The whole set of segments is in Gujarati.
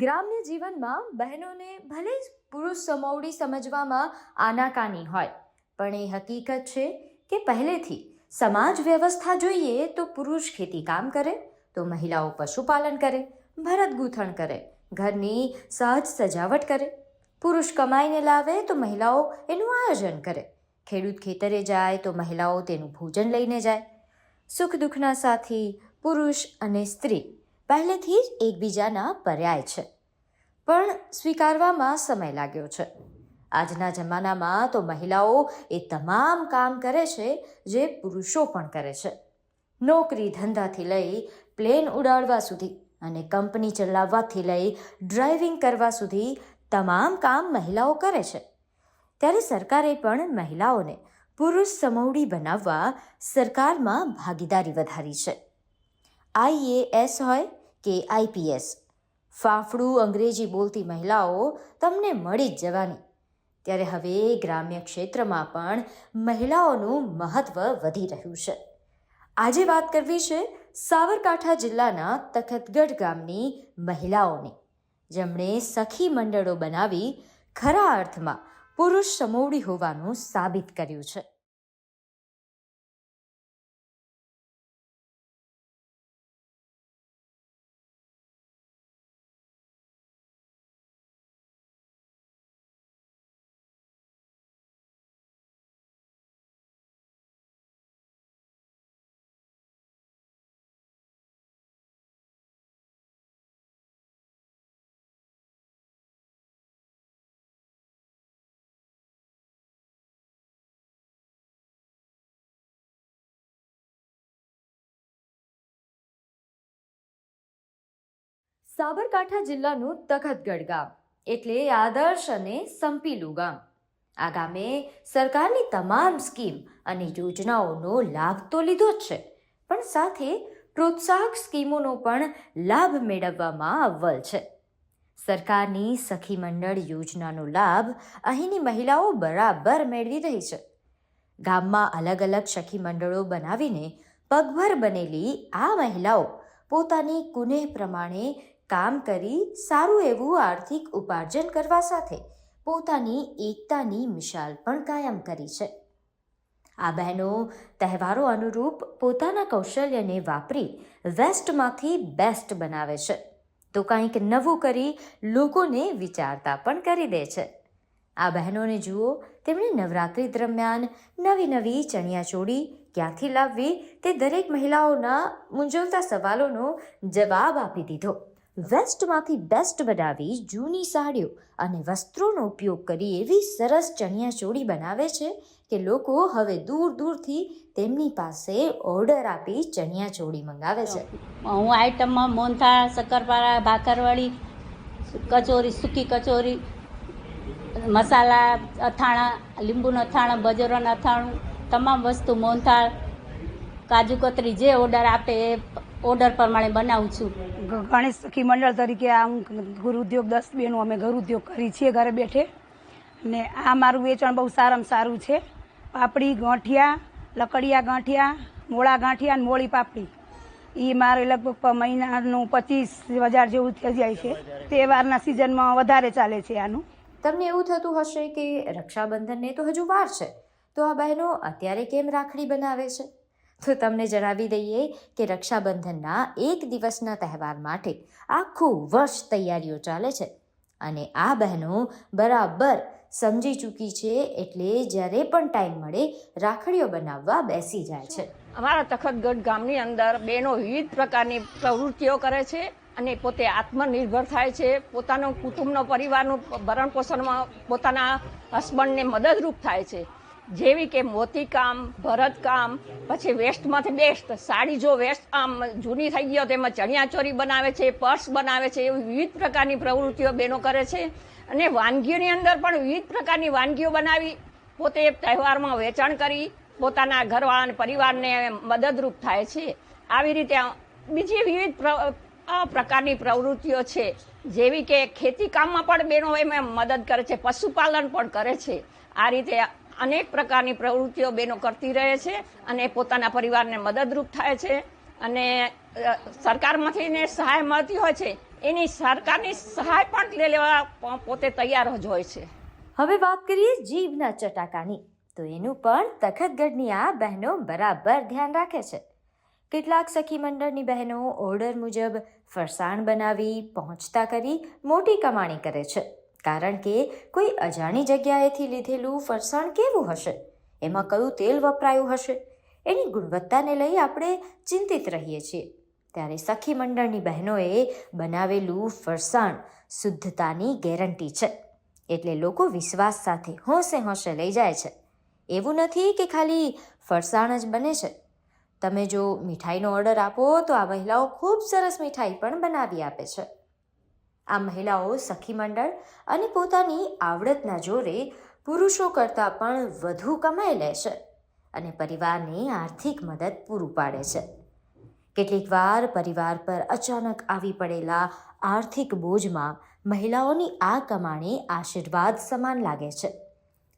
ગ્રામ્ય જીવનમાં બહેનોને ભલે જ પુરુષ સમોવડી સમજવામાં આનાકાની હોય, પણ એ હકીકત છે કે પહેલેથી સમાજ વ્યવસ્થા જોઈએ તો પુરુષ ખેતી કામ કરે, તો મહિલાઓ પશુપાલન કરે, ભરત ગૂંથણ કરે, ઘરની સહજ સજાવટ કરે. પુરુષ કમાઈને લાવે તો મહિલાઓ એનું આયોજન કરે. ખેડૂત ખેતરે જાય તો મહિલાઓ તેનું ભોજન લઈને જાય. સુખ દુઃખના સાથી પુરુષ અને સ્ત્રી પહેલેથી જ એકબીજાના પર્યાય છે. પણ સ્વીકારવામાં સમય લાગ્યો છે. આજના જમાનામાં તો મહિલાઓ એ તમામ કામ કરે છે જે પુરુષો પણ કરે છે. નોકરી ધંધાથી લઈ પ્લેન ઉડાડવા સુધી અને કંપની ચલાવવાથી લઈ ડ્રાઇવિંગ કરવા સુધી તમામ કામ મહિલાઓ કરે છે. ત્યારે સરકારે પણ મહિલાઓને પુરુષ સમવડી બનાવવા સરકારમાં ભાગીદારી વધારી છે. આઈએએસ હોય કે આઈપીએસ ફાફડું અંગ્રેજી બોલતી મહિલાઓ તમને મળી જ જવાની. ત્યારે હવે ગ્રામ્ય ક્ષેત્રમાં પણ મહિલાઓનું મહત્ત્વ વધી રહ્યું છે. આજે વાત કરવી છે સાબરકાંઠા જિલ્લાના તખતગઢ ગામની મહિલાઓની. જેમણે સખી મંડળો બનાવી ખરા અર્થમાં પુરુષ સમોવડી હોવાનું સાબિત કર્યું છે. સાબરકાંઠા જિલ્લાનું તખતગઢ ગામ એટલે આદર્શ અને સંપીલું ગામ. આ ગામે સરકારની તમામ સ્કીમ અને યોજનાઓનો લાભ તો લીધો જ છે, પણ સાથે પ્રોત્સાહક સ્કીમોનો પણ લાભ મેળવવામાં અવ્વલ છે. સરકારની સખી મંડળ યોજનાનો લાભ અહીંની મહિલાઓ બરાબર મેળવી રહી છે. ગામમાં અલગ અલગ સખી મંડળો બનાવીને પગભર બનેલી આ મહિલાઓ પોતાની કુનેહ પ્રમાણે કામ કરી સારું એવું આર્થિક ઉપાર્જન કરવા સાથે પોતાની એકતાની મિશાલ પણ કાયમ કરી છે. આ બહેનો તહેવારો અનુરૂપ પોતાના કૌશલ્યને વાપરી વેસ્ટમાંથી બેસ્ટ બનાવે છે. તો કંઈક નવું કરી લોકોને વિચારતા પણ કરી દે છે. આ બહેનોને જુઓ, તેમણે નવરાત્રિ દરમિયાન નવી નવી ચણિયાચોળી ક્યાંથી લાવવી તે દરેક મહિલાઓના મૂંઝવતા સવાલોનો જવાબ આપી દીધો. વેસ્ટમાંથી બેસ્ટ બનાવી જૂની સાડીઓ અને વસ્ત્રોનો ઉપયોગ કરી એવી સરસ ચણિયાચોળી બનાવે છે કે લોકો હવે દૂર દૂરથી તેમની પાસે ઓર્ડર આપી ચણિયાચોળી મંગાવે છે. હું આઈટમમાં મોહનથાળ, શક્કરપારા ભાખરવડી કચોરી, સૂકી કચોરી, મસાલા, અથાણા, લીંબુનું અથાણું, બજરોનું અથાણું, તમામ વસ્તુ મોહનથાળ, કાજુ કતરી જે ઓર્ડર આપે એ ઓર્ડર પ્રમાણે બનાવું છું. ગણેશ સખી મંડળ તરીકે આ હું ગુરુ ઉદ્યોગ દસ બેનું અમે ઘર ઉદ્યોગ કરી છીએ ઘરે બેઠે. ને આ મારું વેચાણ બહુ સારામાં સારું છે. પાપડી ગાંઠિયા લકડિયા ગાંઠિયા મોળા ગાંઠિયા અને મોળી પાપડી. એ મારે લગભગ મહિનાનું પચીસ હજાર જેવું થઈ જાય છે. તહેવારના સિઝનમાં વધારે ચાલે છે આનું. તમને એવું થતું હશે કે રક્ષાબંધનને તો હજુ વાર છે. તો આ બહેનો અત્યારે કેમ રાખડી બનાવે છે? તો તમને જણાવી દઈએ કે રક્ષાબંધનના એક દિવસના તહેવાર માટે આખું વર્ષ તૈયારીઓ ચાલે છે. અને આ બહેનો બરાબર સમજી ચૂકી છે એટલે જ્યારે પણ ટાઈમ મળે રાખડીઓ બનાવવા બેસી જાય છે. અમારા તખતગઢ ગામની અંદર બહેનો વિવિધ પ્રકારની પ્રવૃત્તિઓ કરે છે અને પોતે આત્મનિર્ભર થાય છે. પોતાનો કુટુંબનો પરિવારનું ભરણ પોષણમાં પોતાના હસબન્ડને મદદરૂપ થાય છે. જેવી કે મોતીકામ ભરતકામ પછી વેસ્ટમાંથી બેસ્ટ, સાડી જો વેસ્ટ આમ જૂની થઈ ગયો તેમાં ચણિયાચોરી બનાવે છે, પર્સ બનાવે છે, એવી વિવિધ પ્રકારની પ્રવૃત્તિઓ બહેનો કરે છે. અને વાનગીઓની અંદર પણ વિવિધ પ્રકારની વાનગીઓ બનાવી, પોતે તહેવારમાં વેચાણ કરી, પોતાના ઘરવાળા પરિવારને મદદરૂપ થાય છે. આવી રીતે બીજી વિવિધ પ્ર- પ્રકારની પ્રવૃત્તિઓ છે. જેવી કે ખેતી કામમાં પણ બહેનો એમાં મદદ કરે છે, પશુપાલન પણ કરે છે. આ રીતે અનેક પ્રકારની પ્રવૃત્તિઓ બહેનો કરતી રહે છે અને પોતાના પરિવારને મદદરૂપ થાય છે. અને સરકારમાંથી ને સહાય મળતી હોય છે, એની સરકારની સહાય પણ લે- લેવા પોતે તૈયાર જ હોય છે. હવે વાત કરીએ જીભના ચટાકાની. તો એનું પણ તખતગઢની આ બહેનો બરાબર ધ્યાન રાખે છે. કેટલાક સખી મંડળની બહેનો ઓર્ડર મુજબ ફરસાણ બનાવી, પહોંચતા કરી મોટી કમાણી કરે છે. કારણ કે કોઈ અજાણી જગ્યાએથી લીધેલું ફરસાણ કેવું હશે? એમાં કયું તેલ વપરાયું હશે? એની ગુણવત્તાને લઈ આપણે ચિંતિત રહીએ છીએ. ત્યારે સખી મંડળની બહેનોએ બનાવેલું ફરસાણ શુદ્ધતાની ગેરંટી છે. એટલે લોકો વિશ્વાસ સાથે હોંશે હોંશે લઈ જાય છે. એવું નથી કે ખાલી ફરસાણ જ બને છે. તમે જો મીઠાઈનો ઓર્ડર આપો તો આ મહિલાઓ ખૂબ સરસ મીઠાઈ પણ બનાવી આપે છે. આ મહિલાઓ સખી મંડળ અને પોતાની આવડતના જોરે પુરુષો કરતાં પણ વધુ કમાઈ લે છે અને પરિવારને આર્થિક મદદ પૂરું પાડે છે. કેટલીક વાર પરિવાર પર અચાનક આવી પડેલા આર્થિક બોજમાં મહિલાઓની આ કમાણી આશીર્વાદ સમાન લાગે છે.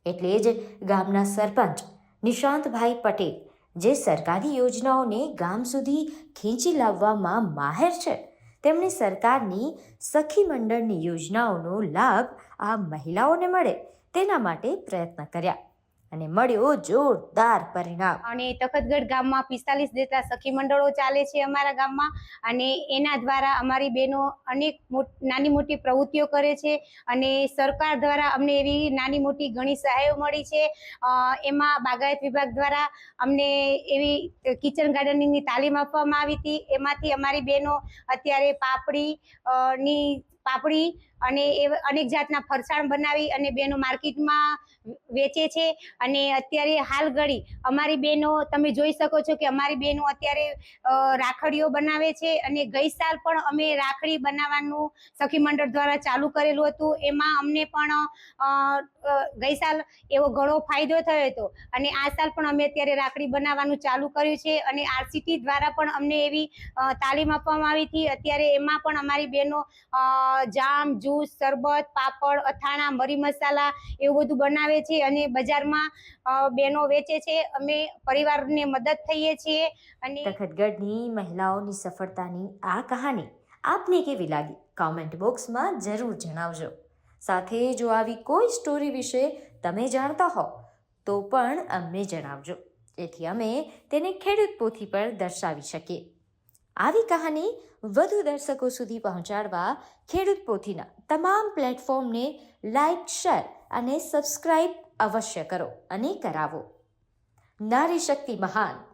એટલે જ ગામના સરપંચ નિશાંતભાઈ પટેલ જે સરકારી યોજનાઓને ગામ સુધી ખેંચી લાવવામાં માહેર છે તેમણે સરકારની સખી મંડળની યોજનાઓનો લાભ આ મહિલાઓને મળે તેના માટે પ્રયત્ન કર્યા. અને મળ્યું જોરદાર પરિણામ. અને તખતગઢ ગામમાં પિસ્તાલીસ જેટલા સખી મંડળો ચાલે છે અમારા ગામમાં. અને એના દ્વારા અમારી બહેનો અનેક નાની મોટી પ્રવૃત્તિઓ કરે છે. અને સરકાર દ્વારા અમને એવી નાની મોટી ઘણી સહાયો મળી છે. એમાં બાગાયત વિભાગ દ્વારા અમને એવી કિચન ગાર્ડનિંગની તાલીમ આપવામાં આવી હતી. એમાંથી અમારી બહેનો અત્યારે પાપડી ની પાપડી અને એ અનેક જાતના ફરસાણ બનાવી અને બહેનો માર્કેટમાં વેચે છે. અને અત્યારે હાલ ઘડી અમારી બહેનો તમે જોઈ શકો છો કે અમારી બહેનો અત્યારે રાખડીઓ બનાવે છે અને ગઈ સાલ પણ અમે રાખડી બનાવવાનું સખી મંડળ દ્વારા ચાલુ કરેલું હતું. એમાં અમને પણ ગઈ સાલ એવો ઘણો ફાયદો થયો હતો. અને આ સાલ પણ અમે અત્યારે રાખડી બનાવવાનું ચાલુ કર્યું છે અને આરસીટી દ્વારા પણ અમને એવી તાલીમ આપવામાં આવી હતી. અત્યારે એમાં પણ અમારી બહેનો જામ જ્યુસ શરબત, પાપડ, અથાણા, મરી મસાલા એવું બધું બનાવે છે અને બજારમાં બહેનો વેચે છે. અમે પરિવારને મદદ થઈએ છીએ અને તખતગઢની મહિલાઓની સફળતાની આ કહાની આપને કેવી લાગી? કોમેન્ટ બોક્સમાં જરૂર જણાવજો. સાથે જો આવી કોઈ સ્ટોરી વિશે તમે જાણતા હો, તો પણ અમને જણાવજો. જેથી અમે તેને ખેડૂત પોથી પર દર્શાવી શકીએ. આવી કહાની વધુ દર્શકો સુધી પહોંચાડવા ખેડૂત પોથીના તમામ પ્લેટફોર્મને લાઇક શેર અને સબસ્ક્રાઇબ અવશ્ય કરો અને કરાવો. નારી શક્તિ મહાન.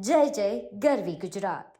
જય જય ગરવી ગુજરાત.